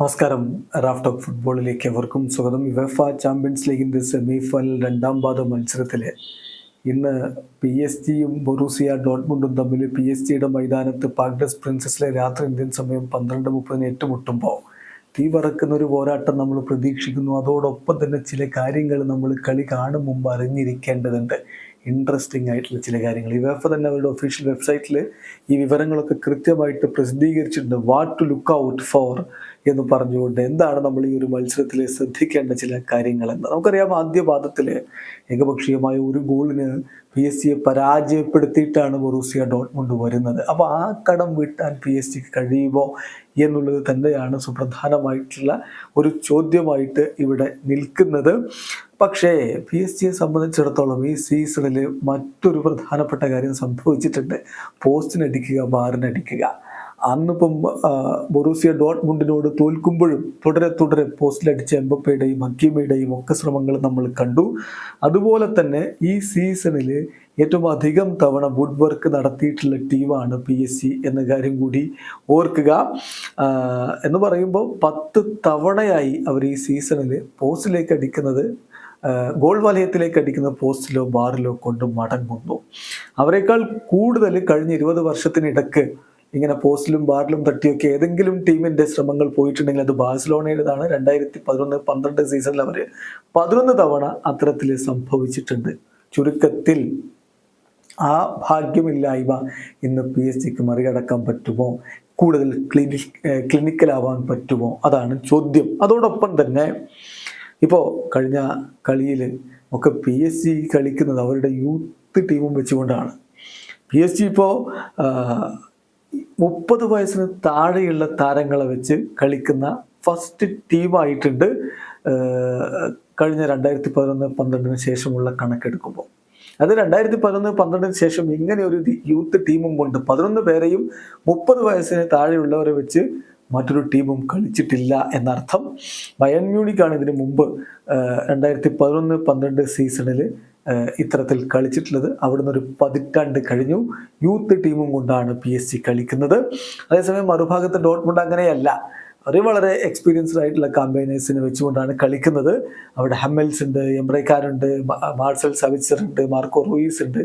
നമസ്കാരം. Raf talk ഫുട്ബോളിലേക്ക് എവർക്കും സ്വാഗതം. വെഫ ചാമ്പ്യൻസ് ലീഗിന്റെ സെമി ഫൈനൽ രണ്ടാം പാദ മത്സരത്തിൽ ഇന്ന് പി എസ് ജിയും ബൊറൂസിയ ഡോട്ട്മുണ്ടും തമ്മിൽ പി എസ് ജിയുടെ മൈതാനത്ത് പാഗ്ഡസ് പ്രിൻസസിലെ രാത്രി ഇന്ത്യൻ സമയം പന്ത്രണ്ട് മുപ്പതിന് ഏറ്റുമുട്ടുമ്പോൾ തീ പറക്കുന്ന ഒരു പോരാട്ടം നമ്മൾ പ്രതീക്ഷിക്കുന്നു. അതോടൊപ്പം തന്നെ ചില കാര്യങ്ങൾ നമ്മൾ കളി കാണും മുമ്പ് അറിഞ്ഞിരിക്കേണ്ടതുണ്ട്. ഇൻട്രസ്റ്റിംഗ് ആയിട്ടുള്ള ചില കാര്യങ്ങൾ. ഈ വേഫ തന്നെ അവരുടെ ഒഫീഷ്യൽ വെബ്സൈറ്റിൽ ഈ വിവരങ്ങളൊക്കെ കൃത്യമായിട്ട് പ്രസിദ്ധീകരിച്ചിട്ടുണ്ട്. What to look out for എന്ന് പറഞ്ഞുകൊണ്ട് എന്താണ് നമ്മൾ ഈ ഒരു മത്സരത്തിൽ ശ്രദ്ധിക്കേണ്ട ചില കാര്യങ്ങൾ എന്ന് നമുക്കറിയാം ആദ്യ പാദത്തിൽ ഏകപക്ഷീയമായ ഒരു ഗോളിന് പി എസ് സിയെ പരാജയപ്പെടുത്തിയിട്ടാണ് ബൊറൂസിയ ഡോട്ട്മുണ്ട് വരുന്നത്. അപ്പോൾ ആ കടം വിട്ടാൻ പി എസ് സിക്ക് കഴിയുമോ എന്നുള്ളത് തന്നെയാണ് സുപ്രധാനമായിട്ടുള്ള ഒരു ചോദ്യമായിട്ട് ഇവിടെ നിൽക്കുന്നത്. പക്ഷേ പി എസ് ജിയെ സംബന്ധിച്ചിടത്തോളം ഈ സീസണിൽ മറ്റൊരു പ്രധാനപ്പെട്ട കാര്യം സംഭവിച്ചിട്ടുണ്ട്. പോസ്റ്റിനടിക്കുക ബാറിനടിക്കുക. അന്നിപ്പം ബൊറൂസിയ ഡോട്ട്മുണ്ടിനോട് തോൽക്കുമ്പോഴും തുടരെ തുടരെ പോസ്റ്റിലടിച്ച എംബപ്പയുടെയും ഹക്കീമയുടെയും ഒക്കെ ശ്രമങ്ങൾ നമ്മൾ കണ്ടു. അതുപോലെ തന്നെ ഈ സീസണിൽ ഏറ്റവും അധികം തവണ വുഡ് വർക്ക് നടത്തിയിട്ടുള്ള ടീമാണ് പി എസ് സി എന്ന കാര്യം കൂടി ഓർക്കുക. എന്ന് പറയുമ്പോൾ പത്ത് തവണയായി അവർ ഈ സീസണിൽ പോസ്റ്റിലേക്ക് അടിക്കുന്നത് ഗോൾ വലയത്തിലേക്ക് അടിക്കുന്ന പോസ്റ്റിലോ ബാറിലോ കൊണ്ട് മടങ്ങുന്നു. അവരെക്കാൾ കൂടുതൽ കഴിഞ്ഞ ഇരുപത് വർഷത്തിനിടക്ക് ഇങ്ങനെ പോസ്റ്റിലും ബാറിലും തട്ടിയൊക്കെ ഏതെങ്കിലും ടീമിന്റെ ശ്രമങ്ങൾ പോയിട്ടുണ്ടെങ്കിൽ അത് ബാഴ്സലോണയുടേതാണ്. രണ്ടായിരത്തി പതിനൊന്ന് പന്ത്രണ്ട് സീസണിൽ അവർ പതിനൊന്ന് തവണ അത്തരത്തിൽ സംഭവിച്ചിട്ടുണ്ട്. ചുരുക്കത്തിൽ ആ ഭാഗ്യമില്ലായ്മ ഇന്ന് പി എസ് സിക്ക് മറികടക്കാൻ പറ്റുമോ? കൂടുതൽ ക്ലിനി ക്ലിനിക്കലാവാൻ പറ്റുമോ? അതാണ് ചോദ്യം. അതോടൊപ്പം തന്നെ ഇപ്പോൾ കഴിഞ്ഞ കളിയിൽ ഒക്കെ പി എസ് ജി കളിക്കുന്നത് അവരുടെ യൂത്ത് ടീമും വെച്ചുകൊണ്ടാണ്. പി എസ് ജി ഇപ്പോൾ മുപ്പത് വയസ്സിന് താഴെയുള്ള താരങ്ങളെ വെച്ച് കളിക്കുന്ന ഫസ്റ്റ് ടീമായിട്ടുണ്ട് കഴിഞ്ഞ രണ്ടായിരത്തി പതിനൊന്ന് പന്ത്രണ്ടിന് ശേഷമുള്ള കണക്കെടുക്കുമ്പോൾ. അത് രണ്ടായിരത്തി പതിനൊന്ന് പന്ത്രണ്ടിന് ശേഷം ഇങ്ങനെ ഒരു യൂത്ത് ടീമും കൊണ്ട് പതിനൊന്ന് പേരെയും മുപ്പത് വയസ്സിന് താഴെയുള്ളവരെ വെച്ച് മറ്റൊരു ടീമും കളിച്ചിട്ടില്ല എന്നർത്ഥം. ബയൺ മ്യൂണിക്കാണ് ഇതിനു മുമ്പ് രണ്ടായിരത്തി പതിനൊന്ന് പന്ത്രണ്ട് സീസണിൽ ഇത്തരത്തിൽ കളിച്ചിട്ടുള്ളത് അവിടുന്ന് ഒരു പതിറ്റാണ്ട് കഴിഞ്ഞു. യൂത്ത് ടീമും കൊണ്ടാണ് പി എസ് സി കളിക്കുന്നത്. അതേസമയം മറുഭാഗത്ത് ഡോട്ട്മുണ്ട് അങ്ങനെയല്ല. അവർ വളരെ എക്സ്പീരിയൻസ്ഡ് ആയിട്ടുള്ള കാമ്പൈനേഴ്സിനെ വെച്ചുകൊണ്ടാണ് കളിക്കുന്നത്. അവിടെ ഹമ്മൽസ് ഉണ്ട് എംബ്രൈക്കാരുണ്ട് മാർസൽ സവിച്ചർ ഉണ്ട് മാർക്കോ റൂയിസ് ഉണ്ട്.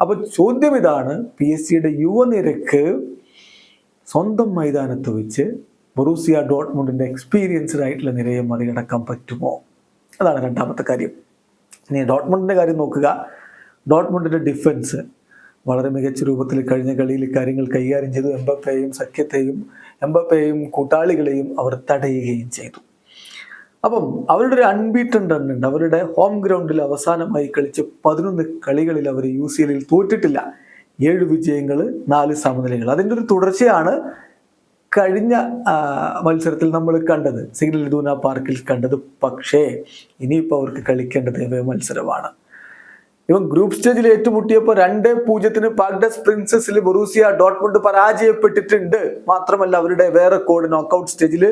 അപ്പോൾ ചോദ്യം ഇതാണ് പി എസ് സിയുടെ യുവനിരക്ക് സ്വന്തം മൈതാനത്ത് വെച്ച് ബൊറൂസിയ ഡോട്ട്മുണ്ടിന്റെ എക്സ്പീരിയൻസ്ഡ് ആയിട്ടുള്ള നിരയെ മറികടക്കാൻ പറ്റുമോ? അതാണ് രണ്ടാമത്തെ കാര്യം. ഇനി ഡോട്ട്മുണ്ടിന്റെ കാര്യം നോക്കുക. ഡോട്ട്മുണ്ടിന്റെ ഡിഫൻസ് വളരെ മികച്ച രൂപത്തിൽ കഴിഞ്ഞ കളിയിൽ കാര്യങ്ങൾ കൈകാര്യം ചെയ്തു. എംബപ്പയെയും സഖ്യത്തെയും എംബപ്പയെയും കൂട്ടാളികളെയും അവർ തടയുകയും ചെയ്തു. അപ്പം അവരുടെ ഒരു അൺബീറ്റൺ റൺ ഉണ്ട്. അവരുടെ ഹോം ഗ്രൗണ്ടിൽ അവസാനമായി കളിച്ച് പതിനൊന്ന് കളികളിൽ അവർ യു സി എല്ലിൽ തോറ്റിട്ടില്ല. ഏഴ് വിജയങ്ങൾ നാല് സമനിലകൾ അതിന്റെ ഒരു തുടർച്ചയാണ് കഴിഞ്ഞ മത്സരത്തിൽ നമ്മൾ കണ്ടത് സിഗ്നൽ ഇദൂന പാർക്കിൽ കണ്ടത് പക്ഷേ ഇനിയിപ്പോൾ അവർക്ക് കളിക്കേണ്ടത് ഇവ മത്സരമാണ്. ഇവൻ ഗ്രൂപ്പ് സ്റ്റേജിൽ ഏറ്റുമുട്ടിയപ്പോൾ രണ്ട് പൂജ്യത്തിന് പാഗ്ഡസ് പ്രിൻസസിൽ ബൊറൂസിയ ഡോട്ട്മുണ്ട് പരാജയപ്പെട്ടിട്ടുണ്ട്. മാത്രമല്ല അവരുടെ വേറെ കോഡ് നോക്കൗട്ട് സ്റ്റേജിൽ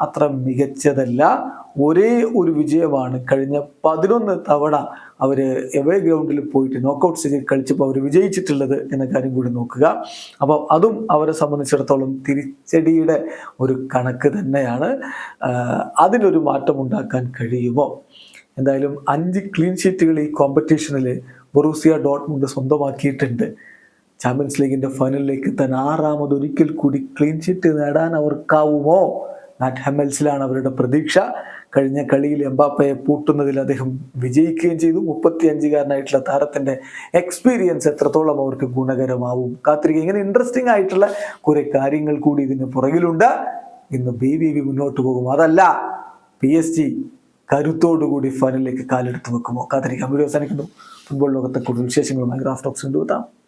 അത്ര മികച്ചതല്ല. ഒരേ ഒരു വിജയമാണ് കഴിഞ്ഞ പതിനൊന്ന് തവണ അവർ എവേ ഗ്രൗണ്ടിൽ പോയിട്ട് നോക്കൗട്ട് സ്റ്റേജിൽ കളിച്ചപ്പോൾ അവർ വിജയിച്ചിട്ടുള്ളത് എന്ന കാര്യം കൂടി നോക്കുക. അപ്പം അതും അവരെ സംബന്ധിച്ചിടത്തോളം തിരിച്ചടിയുടെ ഒരു കണക്ക് തന്നെയാണ്. അതിനൊരു മാറ്റം ഉണ്ടാക്കാൻ കഴിയുമോ? എന്തായാലും അഞ്ച് ക്ലീൻ ഷീറ്റുകൾ ഈ കോമ്പറ്റീഷനിൽ ബൊറൂസിയ ഡോട്ട്മുണ്ട് സ്വന്തമാക്കിയിട്ടുണ്ട്. ചാമ്പ്യൻസ് ലീഗിന്റെ ഫൈനലിലേക്ക് എത്താൻ ആറാമത് ഒരിക്കൽ കൂടി ക്ലീൻ ഷീറ്റ് നേടാൻ അവർക്കാവുമോ? മാറ്റ് ഹെമൽസിലാണ് അവരുടെ പ്രതീക്ഷ. കഴിഞ്ഞ കളിയിൽ എംബാപ്പയെ പൂട്ടുന്നതിൽ അദ്ദേഹം വിജയിക്കുകയും ചെയ്തു. മുപ്പത്തി അഞ്ചുകാരനായിട്ടുള്ള താരത്തിന്റെ എക്സ്പീരിയൻസ് എത്രത്തോളം അവർക്ക് ഗുണകരമാവും? കാത്തിരിക്കുക. ഇങ്ങനെ ഇൻട്രസ്റ്റിംഗ് ആയിട്ടുള്ള കുറെ കാര്യങ്ങൾ കൂടി ഇതിന് പുറകിലുണ്ട്. ഇന്ന് ബി വി ബി മുന്നോട്ട് പോകും. അതല്ല പി എസ് ജി കരുത്തോടുകൂടി ഫൈനലിലേക്ക് കാലെടുത്ത് വെക്കുമോ? കാത്തിരിക്കാം. വീഡിയോ അവസാനിക്കുന്നു. ഫുട്ബോൾ ലോകത്തെ കൂടുതൽ വിശേഷങ്ങളുമായി ഗ്രാഫ് ടോക്സ് കൊണ്ടുവെത്താം.